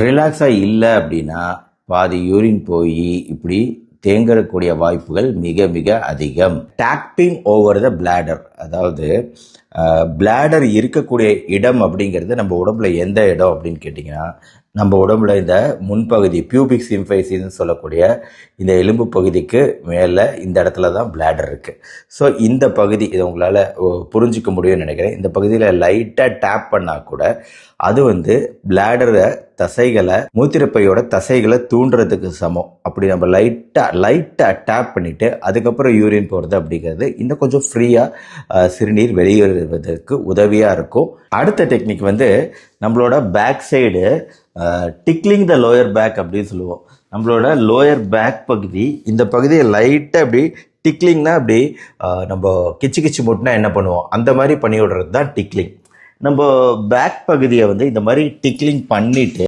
ரிலாக்ஸாக இல்லை அப்படின்னா பாதி யூரின் போய் இப்படி தேங்கக்கூடிய வாய்ப்புகள் மிக மிக அதிகம். டாப்பிங் ஓவர் த பிளாடர் அதாவது பிளாடர் இருக்கக்கூடிய இடம் அப்படிங்கிறது நம்ம உடம்புல எந்த இடம் அப்படின்னு கேட்டிங்கன்னா நம்ம உடம்புல இந்த முன்பகுதி பியூபிக் சிம்ஃபைசின்னு சொல்லக்கூடிய இந்த எலும்பு பகுதிக்கு மேலே இந்த இடத்துல தான் பிளாடர் இருக்குது ஸோ இந்த பகுதி இதை உங்களால் புரிஞ்சிக்க முடியும்னு நினைக்கிறேன். இந்த பகுதியில் லைட்டாக டேப் பண்ணால் கூட அது வந்து பிளாடரை தசைகளை மூத்திரப்பையோட தசைகளை தூண்டுறதுக்கு சமம். அப்படி நம்ம லைட்டாக லைட்டாக டேப் பண்ணிவிட்டு அதுக்கப்புறம் யூரின் போகிறது அப்படிங்கிறது இன்னும் கொஞ்சம் ஃப்ரீயாக சிறுநீர் வெளியேறுவதற்கு உதவியாக இருக்கும். அடுத்த டெக்னிக் வந்து நம்மளோட back side tickling the lower back அப்படின்னு சொல்லுவோம். நம்மளோட லோயர் பேக் பகுதி இந்த பகுதியை லைட்டாக அப்படி டிக்லிங்னா அப்படி நம்ம கிச்சு கிச்சு முட்டினா என்ன பண்ணுவோம்? அந்த மாதிரி பண்ணி விடுறது தான் டிக்லிங் நம்ம பேக் பகுதியை வந்து இந்த மாதிரி டிக்லிங் பண்ணிவிட்டு